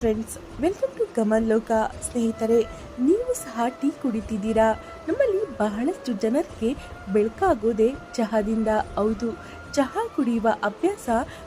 Friends welcome to ಗಮನ್ ಲೋಕ ಸ್ನೇಹಿತರೆ ನೀವು ಸಹ ಟೀ ಕುಡಿತಿದ್ದೀರಾ ನಮ್ಮಲ್ಲಿ ಬಹಳಷ್ಟು ಜನರಿಗೆ ಬೆಳಕಾಗೋದೇ ಚಹಾದಿಂದ ಹೌದು ಚಹಾ ಕುಡಿಯುವ ಅಭ್ಯಾಸ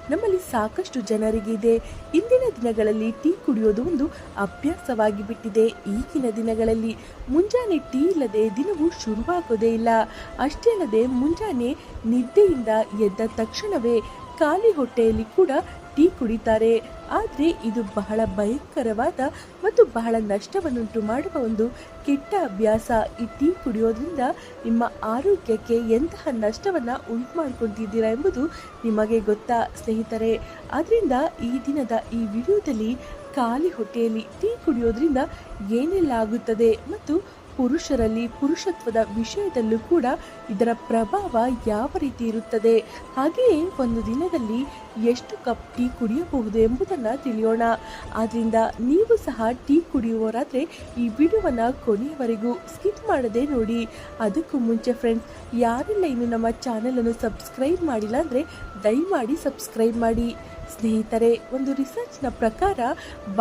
ನಮ್ಮಲ್ಲಿ ಸಾಕಷ್ಟು ಜನರಿಗಿದೆ ಇಂದಿನ ದಿನಗಳಲ್ಲಿ ಟೀ ಕುಡಿಯೋದು ಒಂದು ಅಭ್ಯಾಸವಾಗಿ ಬಿಟ್ಟಿದೆ ಈಗಿನ ದಿನಗಳಲ್ಲಿ ಮುಂಜಾನೆ ಟೀ ಇಲ್ಲದೆ ದಿನವೂ ಶುರುವಾಗೋದೇ ಇಲ್ಲ ಅಷ್ಟೇ ಅಲ್ಲದೆ ಮುಂಜಾನೆ ನಿದ್ದೆಯಿಂದ ಎದ್ದ ತಕ್ಷಣವೇ ಖಾಲಿ ಹೊಟ್ಟೆಯಲ್ಲಿ ಕೂಡ ಟೀ ಕುಡಿತಾರೆ. ಆದರೆ ಇದು ಬಹಳ ಭಯಂಕರವಾದ ಮತ್ತು ಬಹಳ ನಷ್ಟವನ್ನುಂಟು ಮಾಡುವ ಒಂದು ಕೆಟ್ಟ ಅಭ್ಯಾಸ. ಈ ಟೀ ಕುಡಿಯೋದ್ರಿಂದ ನಿಮ್ಮ ಆರೋಗ್ಯಕ್ಕೆ ಎಂತಹ ನಷ್ಟವನ್ನು ಉಂಟು ಮಾಡ್ಕೊತಿದ್ದೀರಾ ಎಂಬುದು ನಿಮಗೆ ಗೊತ್ತಾ ಸ್ನೇಹಿತರೆ? ಆದ್ದರಿಂದ ಈ ದಿನದ ಈ ವಿಡಿಯೋದಲ್ಲಿ ಖಾಲಿ ಹೊಟ್ಟೆಯಲ್ಲಿ ಟೀ ಕುಡಿಯೋದ್ರಿಂದ ಏನೆಲ್ಲ ಆಗುತ್ತದೆ ಮತ್ತು ಪುರುಷರಲ್ಲಿ ಪುರುಷತ್ವದ ವಿಷಯದಲ್ಲೂ ಕೂಡ ಇದರ ಪ್ರಭಾವ ಯಾವ ರೀತಿ ಇರುತ್ತದೆ? ಹಾಗೆಯೇ ಒಂದು ದಿನದಲ್ಲಿ ಎಷ್ಟು ಕಪ್ ಟೀ ಕುಡಿಯಬಹುದು ಎಂಬುದನ್ನು ತಿಳಿಯೋಣ. ಆದ್ದರಿಂದ ನೀವು ಸಹ ಟೀ ಕುಡಿಯುವವರಾದರೆ ಈ ವಿಡಿಯೋವನ್ನು ಕೊನೆಯವರೆಗೂ ಸ್ಕಿಪ್ ಮಾಡದೆ ನೋಡಿ. ಅದಕ್ಕೂ ಮುಂಚೆ ಫ್ರೆಂಡ್ಸ್ ಯಾರೆಲ್ಲ ಇನ್ನು ನಮ್ಮ ಚಾನಲನ್ನು ಸಬ್ಸ್ಕ್ರೈಬ್ ಮಾಡಿಲ್ಲ ಅಂದರೆ ದಯಮಾಡಿ ಸಬ್ಸ್ಕ್ರೈಬ್ ಮಾಡಿ. ಸ್ನೇಹಿತರೆ, ಒಂದು ರಿಸರ್ಚ್ನ ಪ್ರಕಾರ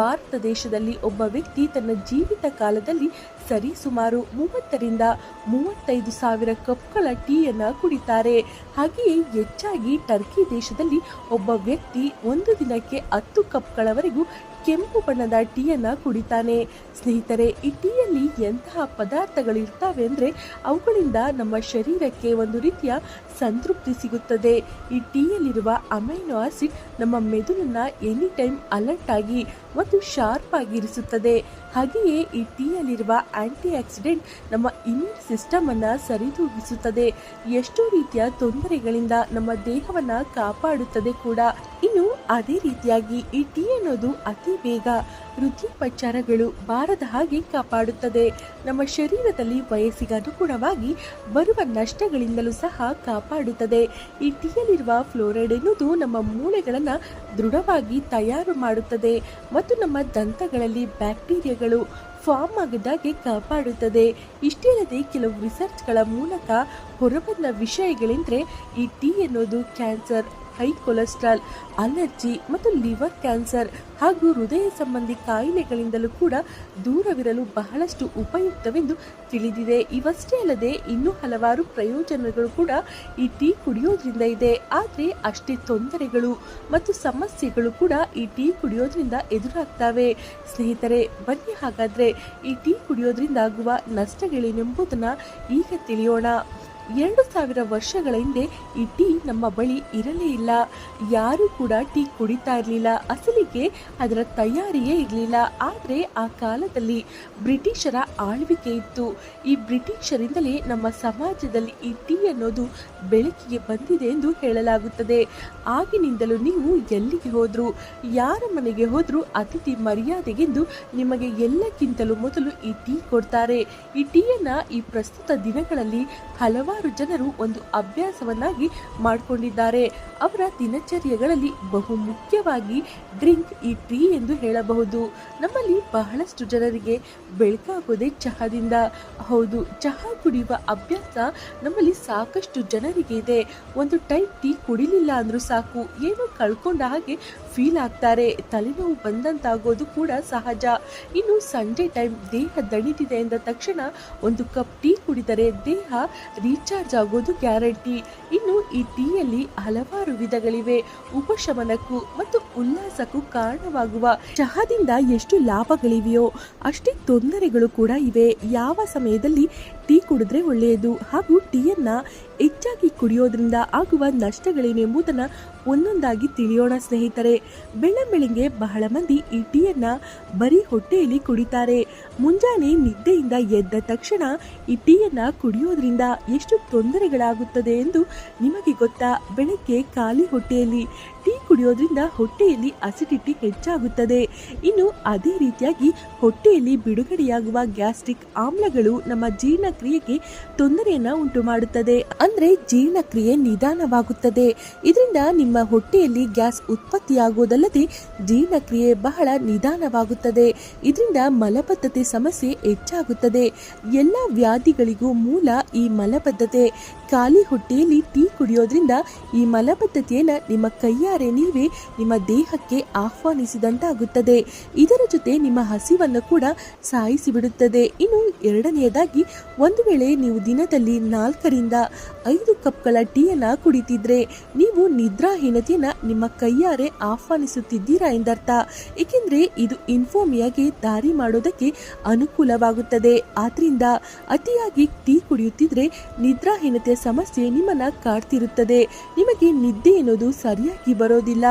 ಭಾರತ ದೇಶದಲ್ಲಿ ಒಬ್ಬ ವ್ಯಕ್ತಿ ತನ್ನ ಜೀವಿತ ಕಾಲದಲ್ಲಿ ಸರಿ ಸುಮಾರು ಮೂವತ್ತರಿಂದ ಮೂವತ್ತೈದು ಸಾವಿರ ಕಪ್ಗಳ ಟೀಯನ್ನು ಕುಡಿತಾರೆ. ಹಾಗೆಯೇ ಹೆಚ್ಚಾಗಿ ಟರ್ಕಿ ದೇಶದಲ್ಲಿ ಒಬ್ಬ ವ್ಯಕ್ತಿ ಒಂದು ದಿನಕ್ಕೆ ಹತ್ತು ಕಪ್ಗಳವರೆಗೂ ಕೆಂಪು ಬಣ್ಣದ ಟೀಯನ್ನು ಕುಡಿತಾನೆ. ಸ್ನೇಹಿತರೆ, ಈ ಟೀಯಲ್ಲಿ ಎಂತಹ ಪದಾರ್ಥಗಳು ಇರ್ತವೆ ಅಂದರೆ ಅವುಗಳಿಂದ ನಮ್ಮ ಶರೀರಕ್ಕೆ ಒಂದು ರೀತಿಯ ಸಂತೃಪ್ತಿ ಸಿಗುತ್ತದೆ. ಈ ಟೀಯಲ್ಲಿರುವ ಅಮೈನೋ ಆಸಿಡ್ ನಮ್ಮ ಮೆದುಳನ್ನ ಎನಿ ಟೈಮ್ ಅಲರ್ಟ್ ಆಗಿ ಮತ್ತು ಶಾರ್ಪ್ ಆಗಿ ಇರಿಸುತ್ತದೆ. ಹಾಗೆಯೇ ಈ ಟೀಯಲ್ಲಿರುವ ಆಂಟಿ ಆಕ್ಸಿಡೆಂಟ್ ನಮ್ಮ ಇಮ್ಯೂನ್ ಸಿಸ್ಟಮ್ ಅನ್ನ ಸರಿದೂಗಿಸುತ್ತದೆ. ಎಷ್ಟೋ ರೀತಿಯ ತೊಂದರೆಗಳಿಂದ ನಮ್ಮ ದೇಹವನ್ನ ಕಾಪಾಡುತ್ತದೆ ಕೂಡ. ಇನ್ನು ಅದೇ ರೀತಿಯಾಗಿ ಈ ಟೀ ಅನ್ನೋದು ಅತಿ ಬೇಗ ವೃದ್ಧಿಪಚಾರಗಳು ಬಾರದ ಹಾಗೆ ಕಾಪಾಡುತ್ತದೆ. ನಮ್ಮ ಶರೀರದಲ್ಲಿ ವಯಸ್ಸಿಗೆ ಅನುಗುಣವಾಗಿ ಬರುವ ನಷ್ಟಗಳಿಂದಲೂ ಸಹ ಕಾಪಾಡುತ್ತದೆ. ಈ ಟೀಯಲ್ಲಿರುವ ಫ್ಲೋರೈಡ್ ಎನ್ನುವುದು ನಮ್ಮ ಮೂಳೆಗಳನ್ನು ದೃಢವಾಗಿ ತಯಾರು ಮಾಡುತ್ತದೆ ಮತ್ತು ನಮ್ಮ ದಂತಗಳಲ್ಲಿ ಬ್ಯಾಕ್ಟೀರಿಯಾಗಳು ಫಾರ್ಮ್ ಆಗದಾಗೆ ಕಾಪಾಡುತ್ತದೆ. ಇಷ್ಟೇ ಅಲ್ಲದೆ ಕೆಲವು ರಿಸರ್ಚ್ಗಳ ಮೂಲಕ ಹೊರಬಂದ ವಿಷಯಗಳೆಂದರೆ ಈ ಟೀ ಅನ್ನೋದು ಕ್ಯಾನ್ಸರ್ ಹೈ ಕೊಲೆಸ್ಟ್ರಾಲ್, ಅಲರ್ಜಿ ಮತ್ತು ಲಿವರ್ ಕ್ಯಾನ್ಸರ್ ಹಾಗೂ ಹೃದಯ ಸಂಬಂಧಿ ಕಾಯಿಲೆಗಳಿಂದಲೂ ಕೂಡ ದೂರವಿರಲು ಬಹಳಷ್ಟು ಉಪಯುಕ್ತವೆಂದು ತಿಳಿದಿದೆ. ಇವಷ್ಟೇ ಅಲ್ಲದೆ ಇನ್ನೂ ಹಲವಾರು ಪ್ರಯೋಜನಗಳು ಕೂಡ ಈ ಟೀ ಕುಡಿಯೋದ್ರಿಂದ ಇದೆ. ಆದರೆ ಅಷ್ಟೇ ತೊಂದರೆಗಳು ಮತ್ತು ಸಮಸ್ಯೆಗಳು ಕೂಡ ಈ ಟೀ ಕುಡಿಯೋದ್ರಿಂದ ಎದುರಾಗ್ತವೆ. ಸ್ನೇಹಿತರೆ, ಬನ್ನಿ ಹಾಗಾದರೆ ಈ ಟೀ ಕುಡಿಯೋದ್ರಿಂದ ಆಗುವ ನಷ್ಟಗಳೇನೆಂಬುದನ್ನು ಈಗ ತಿಳಿಯೋಣ. ಎರಡು ಸಾವಿರ ವರ್ಷಗಳ ಹಿಂದೆ ಈ ಟೀ ನಮ್ಮ ಬಳಿ ಇರಲೇ ಇಲ್ಲ. ಯಾರು ಕೂಡ ಟೀ ಕುಡಿತಾ ಇರಲಿಲ್ಲ. ಅಸಲಿಗೆ ಅದರ ತಯಾರಿಯೇ ಇರಲಿಲ್ಲ. ಆದರೆ ಆ ಕಾಲದಲ್ಲಿ ಬ್ರಿಟಿಷರ ಆಳ್ವಿಕೆ ಇತ್ತು. ಈ ಬ್ರಿಟಿಷರಿಂದಲೇ ನಮ್ಮ ಸಮಾಜದಲ್ಲಿ ಈ ಟೀ ಅನ್ನೋದು ಬೆಳಕಿಗೆ ಬಂದಿದೆ ಎಂದು ಹೇಳಲಾಗುತ್ತದೆ. ಆಗಿನಿಂದಲೂ ನೀವು ಎಲ್ಲಿಗೆ ಹೋದ್ರು, ಯಾರ ಮನೆಗೆ ಹೋದ್ರೂ ಅತಿಥಿ ಮರ್ಯಾದೆಗೆಂದು ನಿಮಗೆ ಎಲ್ಲಕ್ಕಿಂತಲೂ ಮೊದಲು ಈ ಟೀ ಕೊಡ್ತಾರೆ. ಈ ಟೀಯನ್ನ ಈ ಪ್ರಸ್ತುತ ದಿನಗಳಲ್ಲಿ ಹಲವಾರು ಜನರು ಒಂದು ಅಭ್ಯಾಸವನ್ನಾಗಿ ಮಾಡಿಕೊಂಡಿದ್ದಾರೆ. ಅವರ ದಿನಚರ್ಯಗಳಲ್ಲಿ ಬಹು ಮುಖ್ಯವಾಗಿ ಡ್ರಿಂಕ್, ಈ ಟೀ ಎಂದು ಹೇಳಬಹುದು. ನಮ್ಮಲ್ಲಿ ಬಹಳಷ್ಟು ಜನರಿಗೆ ಬೆಳಕಾಗೋದೇ ಚಹಾದಿಂದ. ಹೌದು, ಚಹಾ ಕುಡಿಯುವ ಅಭ್ಯಾಸ ನಮ್ಮಲ್ಲಿ ಸಾಕಷ್ಟು ಜನರಿಗೆ ಇದೆ. ಒಂದು ಟೈಪ್ ಟೀ ಕುಡಿಲಿಲ್ಲ ಅಂದರೂ ಸಾಕು. ಏನೋ ಕಳ್ಕೊಂಡ ಹಾಗೆ ಫೀಲ್ ಆಗ್ತಾರೆ. ತಲೆನೋವು ಬಂದಂತಾಗೋದು ಕೂಡ ಸಹಜ. ಇನ್ನು ಸಂಜೆ ಟೈಮ್ ದೇಹ ದಣಿದಿದೆ ಎಂದ ತಕ್ಷಣ ಒಂದು ಕಪ್ ಟೀ ಕುಡಿದರೆ ದೇಹ ರೀಚಾರ್ಜ್ ಆಗೋದು ಗ್ಯಾರಂಟಿ ಇನ್ನು ಈ ಟೀಯಲ್ಲಿ ಹಲವಾರು ವಿಧಗಳಿವೆ. ಉಪಶಮನಕ್ಕೂ ಮತ್ತು ಉಲ್ಲಾಸಕ್ಕೂ ಕಾರಣವಾಗುವ ಚಹಾದಿಂದ ಎಷ್ಟು ಲಾಭಗಳಿವೆಯೋ ಅಷ್ಟೇ ತೊಂದರೆಗಳು ಕೂಡ ಇವೆ. ಯಾವ ಸಮಯದಲ್ಲಿ ಟೀ ಕುಡಿದ್ರೆ ಒಳ್ಳೆಯದು ಹಾಗೂ ಟೀಯನ್ನ ಹೆಚ್ಚಾಗಿ ಕುಡಿಯೋದ್ರಿಂದ ಆಗುವ ನಷ್ಟಗಳೇನೆಂಬುದನ್ನು ಒಂದೊಂದಾಗಿ ತಿಳಿಯೋಣ ಸ್ನೇಹಿತರೆ. ಬೆಳ್ಳಂಬೆಳಿಗ್ಗೆ ಬಹಳ ಮಂದಿ ಈ ಟೀಯನ್ನ ಬರೀ ಹೊಟ್ಟೆಯಲ್ಲಿ ಕುಡಿತಾರೆ. ಮುಂಜಾನೆ ನಿದ್ದೆಯಿಂದ ಎದ್ದ ತಕ್ಷಣ ಈ ಟೀಯನ್ನ ಕುಡಿಯೋದ್ರಿಂದ ಎಷ್ಟು ತೊಂದರೆಗಳಾಗುತ್ತದೆ ಎಂದು ನಿಮಗೆ ಗೊತ್ತಾ? ಬೆಳಗ್ಗೆ ಖಾಲಿ ಹೊಟ್ಟೆಯಲ್ಲಿ ಕುಡಿಯೋದ್ರಿಂದ ಹೊಟ್ಟೆಯಲ್ಲಿ ಅಸಿಡಿಟಿ ಹೆಚ್ಚಾಗುತ್ತದೆ. ಇನ್ನು ಅದೇ ರೀತಿಯಾಗಿ ಹೊಟ್ಟೆಯಲ್ಲಿ ಬಿಡುಗಡೆಯಾಗುವ ಗ್ಯಾಸ್ಟ್ರಿಕ್ ಆಮ್ಲಗಳು ನಮ್ಮ ಜೀರ್ಣಕ್ರಿಯೆಗೆ ತೊಂದರೆಯನ್ನ ಉಂಟು ಮಾಡುತ್ತದೆ ಅಂದ್ರೆ ಜೀರ್ಣಕ್ರಿಯೆ ನಿಧಾನವಾಗುತ್ತದೆ. ಇದರಿಂದ ನಿಮ್ಮ ಹೊಟ್ಟೆಯಲ್ಲಿ ಗ್ಯಾಸ್ ಉತ್ಪತ್ತಿಯಾಗುವುದಲ್ಲದೆ ಜೀರ್ಣಕ್ರಿಯೆ ಬಹಳ ನಿಧಾನವಾಗುತ್ತದೆ. ಇದರಿಂದ ಮಲಬದ್ಧತೆ ಸಮಸ್ಯೆ ಹೆಚ್ಚಾಗುತ್ತದೆ. ಎಲ್ಲ ವ್ಯಾಧಿಗಳಿಗೂ ಮೂಲ ಈ ಮಲಬದ್ಧತೆ. ಖಾಲಿ ಹೊಟ್ಟೆಯಲ್ಲಿ ಟೀ ಕುಡಿಯೋದ್ರಿಂದ ಈ ಮಲಬದ್ಧತೆಯನ್ನ ನಿಮ್ಮ ಕೈಯಾರೆ ಕೈಯಾರೆ ನೀವೇ ನಿಮ್ಮ ದೇಹಕ್ಕೆ ಆಹ್ವಾನಿಸಿದಂತಾಗುತ್ತದೆ. ಇದರ ಜೊತೆ ನಿಮ್ಮ ಹಸಿವನ್ನು ಕೂಡ ಸಾಯಿಸಿಬಿಡುತ್ತದೆ. ಇನ್ನು ಎರಡನೆಯದಾಗಿ, ಒಂದು ವೇಳೆ ನೀವು ದಿನದಲ್ಲಿ ನಾಲ್ಕರಿಂದ ಐದು ಕಪ್ಗಳ ಟೀಯನ್ನ ಕುಡಿತಿದ್ರೆ ನೀವು ನಿದ್ರಾಹೀನತೆಯನ್ನ ನಿಮ್ಮ ಕೈಯಾರೆ ಆಹ್ವಾನಿಸುತ್ತಿದ್ದೀರಾ ಎಂದರ್ಥ. ಏಕೆಂದ್ರೆ ಇದು ಇನ್ಫೋಮಿಯಾಗೆ ದಾರಿ ಮಾಡೋದಕ್ಕೆ ಅನುಕೂಲವಾಗುತ್ತದೆ. ಆದ್ರಿಂದ ಅತಿಯಾಗಿ ಟೀ ಕುಡಿಯುತ್ತಿದ್ರೆ ನಿದ್ರಾಹೀನತೆಯ ಸಮಸ್ಯೆ ನಿಮ್ಮನ್ನ ಕಾಡ್ತಿರುತ್ತದೆ. ನಿಮಗೆ ನಿದ್ದೆ ಎನ್ನುವುದು ಸರಿಯಾಗಿ ಬರೋದಿಲ್ಲ.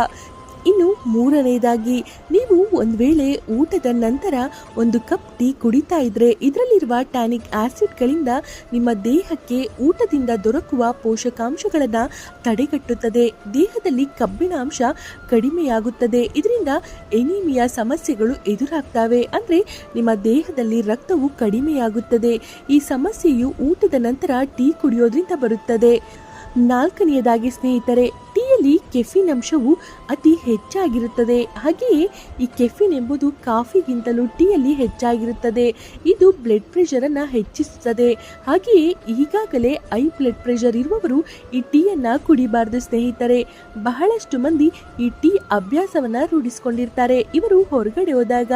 ಇನ್ನು ಮೂರನೆಯದಾಗಿ ನೀವು ಒಂದು ವೇಳೆ ಊಟದ ನಂತರ ಒಂದು ಕಪ್ ಟೀ ಕುಡಿತಾ ಇದ್ರೆ ಇದರಲ್ಲಿರುವ ಟ್ಯಾನಿಕ್ ಆಸಿಡ್ಗಳಿಂದ ನಿಮ್ಮ ದೇಹಕ್ಕೆ ಊಟದಿಂದ ದೊರಕುವ ಪೋಷಕಾಂಶಗಳನ್ನು ತಡೆಗಟ್ಟುತ್ತದೆ. ದೇಹದಲ್ಲಿ ಕಬ್ಬಿಣ ಅಂಶ ಕಡಿಮೆಯಾಗುತ್ತದೆ. ಇದರಿಂದ ಎನಿಮಿಯಾ ಸಮಸ್ಯೆಗಳು ಎದುರಾಗ್ತವೆ. ಅಂದ್ರೆ ನಿಮ್ಮ ದೇಹದಲ್ಲಿ ರಕ್ತವು ಕಡಿಮೆಯಾಗುತ್ತದೆ. ಈ ಸಮಸ್ಯೆಯು ಊಟದ ನಂತರ ಟೀ ಕುಡಿಯೋದ್ರಿಂದ ಬರುತ್ತದೆ. ನಾಲ್ಕನೆಯದಾಗಿ ಸ್ನೇಹಿತರೆ ಟೀಯಲ್ಲಿ ಕೆಫಿನ್ ಅಂಶವು ಅತಿ ಹೆಚ್ಚಾಗಿರುತ್ತದೆ. ಹಾಗೆಯೇ ಈ ಕೆಫಿನ್ ಎಂಬುದು ಕಾಫಿಗಿಂತಲೂ ಟೀಯಲ್ಲಿ ಹೆಚ್ಚಾಗಿರುತ್ತದೆ. ಇದು ಬ್ಲಡ್ ಪ್ರೆಷರ್ ಅನ್ನ ಹೆಚ್ಚಿಸುತ್ತದೆ. ಹಾಗೆಯೇ ಈಗಾಗಲೇ ಐ ಬ್ಲಡ್ ಪ್ರೆಷರ್ ಇರುವವರು ಈ ಟೀಯನ್ನ ಕುಡಿಬಾರದು ಸ್ನೇಹಿತರೆ. ಬಹಳಷ್ಟು ಮಂದಿ ಈ ಟೀ ಅಭ್ಯಾಸವನ್ನ ರೂಢಿಸಿಕೊಂಡಿರ್ತಾರೆ. ಇವರು ಹೊರಗಡೆ ಹೋದಾಗ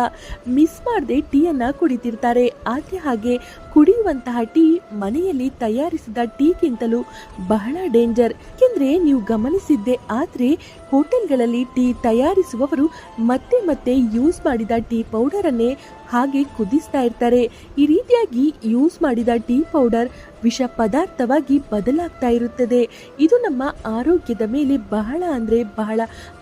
ಮಿಸ್ ಮಾಡದೆ ಟೀಯನ್ನ ಕುಡಿತಿರ್ತಾರೆ. ಆದ್ರೆ ಹಾಗೆ ಕುಡಿಯುವಂತಹ ಟೀ ಮನೆಯಲ್ಲಿ ತಯಾರಿಸಿದ ಟೀಗಿಂತಲೂ ಬಹಳ ಡೇಂಜರ್ ಯಾಕೆಂದ್ರೆ ನೀವು ಗಮನಿಸಿದ್ದೆ ಆದ್ರೆ ಹೋಟೆಲ್ಗಳಲ್ಲಿ ಟೀ ತಯಾರಿಸುವವರು ಮತ್ತೆ ಮತ್ತೆ ಯೂಸ್ ಮಾಡಿದ ಟೀ ಪೌಡರ್ ಅನ್ನೇ ಹಾಗೆ ಕುದಿಸ್ತಾ ಇರ್ತಾರೆ. ಈ ರೀತಿಯಾಗಿ ಯೂಸ್ ಮಾಡಿದ ಟೀ ಪೌಡರ್ ವಿಷ ಪದಾರ್ಥವಾಗಿ ಬದಲಾಗ್ತಾ ಇರುತ್ತದೆ. ಇದು ನಮ್ಮ ಆರೋಗ್ಯದ ಮೇಲೆ ಬಹಳ ಅಂದ್ರೆ ಬಹಳ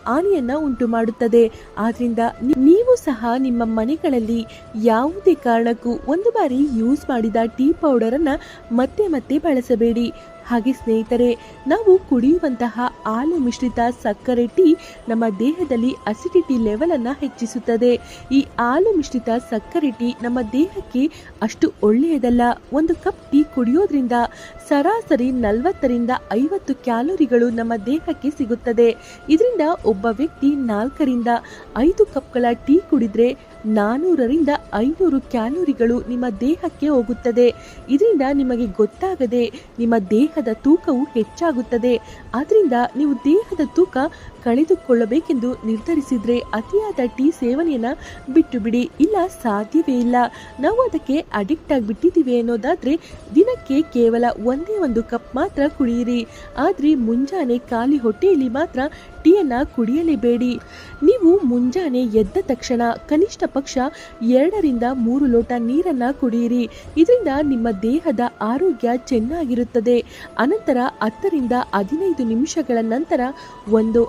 ಹಾನಿಯನ್ನ ಉಂಟು ಮಾಡುತ್ತದೆ ಆದ್ರಿಂದ ನೀವು ಸಹ ನಿಮ್ಮ ಮನೆಗಳಲ್ಲಿ ಯಾವುದೇ ಕಾರಣಕ್ಕೂ ಒಂದು ಬಾರಿ ಯೂಸ್ ಮಾಡಿದ ಟೀ ಪೌಡರ್ ಅನ್ನ ಮತ್ತೆ ಮತ್ತೆ ಬಳಸಬೇಡಿ. ಹಾಗೆ ಸ್ನೇಹಿತರೆ, ನಾವು ಕುಡಿಯುವಂತಹ ಹಾಲು ಮಿಶ್ರಿತ ಸಕ್ಕರೆ ಟೀ ನಮ್ಮ ದೇಹದಲ್ಲಿ ಅಸಿಡಿಟಿ ಲೆವೆಲ್ ಅನ್ನ ಹೆಚ್ಚಿಸುತ್ತದೆ. ಈ ಹಾಲು ಮಿಶ್ರಿತ ಸಕ್ಕರೆ ಟೀ ನಮ್ಮ ದೇಹಕ್ಕೆ ಅಷ್ಟು ಒಳ್ಳೆಯದಲ್ಲ. ಒಂದು ಕಪ್ ಟೀ ಕುಡಿಯೋದ್ರಿಂದ ಸರಾಸರಿ ನಲವತ್ತರಿಂದ ಐವತ್ತು ಕ್ಯಾಲೋರಿಗಳು ನಮ್ಮ ದೇಹಕ್ಕೆ ಸಿಗುತ್ತದೆ. ಇದರಿಂದ ಒಬ್ಬ ವ್ಯಕ್ತಿ ನಾಲ್ಕರಿಂದ ಐದು ಕಪ್ಗಳ ಟೀ ಕುಡಿದ್ರೆ ನಾನೂರರಿಂದ ಐನೂರು ಕ್ಯಾಲೋರಿಗಳು ನಿಮ್ಮ ದೇಹಕ್ಕೆ ಹೋಗುತ್ತದೆ. ಇದರಿಂದ ನಿಮಗೆ ಗೊತ್ತಾಗದೆ ನಿಮ್ಮ ದೇಹದ ತೂಕವು ಹೆಚ್ಚಾಗುತ್ತದೆ. ಆದ್ರಿಂದ ನೀವು ದೇಹದ ತೂಕ ಕಳೆದುಕೊಳ್ಳಬೇಕೆಂದು ನಿರ್ಧರಿಸಿದ್ರೆ ಅತಿಯಾದ ಟೀ ಸೇವನೆಯನ್ನ ಬಿಟ್ಟು ಬಿಡಿ ಇಲ್ಲ, ಸಾಧ್ಯವೇ ಇಲ್ಲ. ನಾವು ಅದಕ್ಕೆ ಅಡಿಕ್ಟ್ ಆಗಿಬಿಟ್ಟಿದ್ದೀವಿ ಅನ್ನೋದಾದ್ರೆ ದಿನಕ್ಕೆ ಕೇವಲ ಒಂದೇ ಒಂದು ಕಪ್ ಮಾತ್ರ ಕುಡಿಯಿರಿ. ಆದ್ರೆ ಮುಂಜಾನೆ ಖಾಲಿ ಹೊಟ್ಟೆಯಲ್ಲಿ ಮಾತ್ರ ಟೀಯನ್ನ ಕುಡಿಯಲೇಬೇಡಿ. ನೀವು ಮುಂಜಾನೆ ಎದ್ದ ತಕ್ಷಣ ಕನಿಷ್ಠ ಪಕ್ಷ ಎರಡರಿಂದ ಮೂರು ಲೋಟ ನೀರನ್ನ ಕುಡಿಯಿರಿ. ಇದರಿಂದ ನಿಮ್ಮ ದೇಹದ ಆರೋಗ್ಯ ಚೆನ್ನಾಗಿರುತ್ತದೆ. ಅನಂತರ ಹತ್ತರಿಂದ ಹದಿನೈದು ನಿಮಿಷಗಳ ನಂತರ ಒಂದು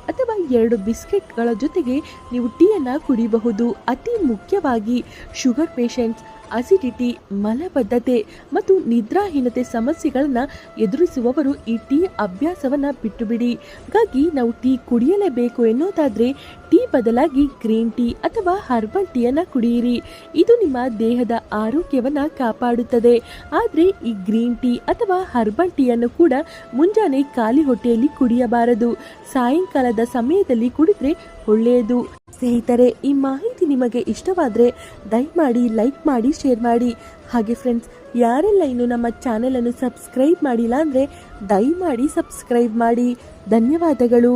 ಎರಡು ಬಿಸ್ಕೆಟ್ಗಳ ಜೊತೆಗೆ ನೀವು ಟೀಯನ್ನು ಕುಡಿಯಬಹುದು ಅತಿ ಮುಖ್ಯವಾಗಿ ಶುಗರ್ ಪೇಷಂಟ್ಸ್ ಅಸಿಡಿಟಿ, ಮಲಬದ್ಧತೆ ಮತ್ತು ನಿದ್ರಾಹೀನತೆ ಸಮಸ್ಯೆಗಳನ್ನು ಎದುರಿಸುವವರು ಈ ಟೀ ಅಭ್ಯಾಸವನ್ನ ಬಿಟ್ಟು ಬಿಡಿ ಹಾಗಾಗಿ ನಾವು ಟೀ ಕುಡಿಯಲೇಬೇಕು ಎನ್ನುವುದಾದ್ರೆ ಟೀ ಬದಲಾಗಿ ಗ್ರೀನ್ ಟೀ ಅಥವಾ ಹರ್ಬಲ್ ಟೀಯನ್ನ ಕುಡಿಯಿರಿ. ಇದು ನಿಮ್ಮ ದೇಹದ ಆರೋಗ್ಯವನ್ನ ಕಾಪಾಡುತ್ತದೆ. ಆದರೆ ಈ ಗ್ರೀನ್ ಟೀ ಅಥವಾ ಹರ್ಬಲ್ ಟೀಯನ್ನು ಕೂಡ ಮುಂಜಾನೆ ಖಾಲಿ ಹೊಟ್ಟೆಯಲ್ಲಿ ಕುಡಿಯಬಾರದು. ಸಾಯಂಕಾಲದ ಸಮಯದಲ್ಲಿ ಕುಡಿದ್ರೆ ಒಳ್ಳೆಯದು ಸ್ನೇಹಿತರೆ, ಈ ಮಾಹಿತಿ ನಿಮಗೆ ಇಷ್ಟವಾದರೆ ದಯಮಾಡಿ ಲೈಕ್ ಮಾಡಿ, ಶೇರ್ ಮಾಡಿ. ಹಾಗೆ ಫ್ರೆಂಡ್ಸ್ ಯಾರೆಲ್ಲ ಇನ್ನು ನಮ್ಮ ಚಾನೆಲನ್ನು ಸಬ್ಸ್ಕ್ರೈಬ್ ಮಾಡಿಲ್ಲ ಅಂದರೆ ದಯಮಾಡಿ ಸಬ್ಸ್ಕ್ರೈಬ್ ಮಾಡಿ. ಧನ್ಯವಾದಗಳು.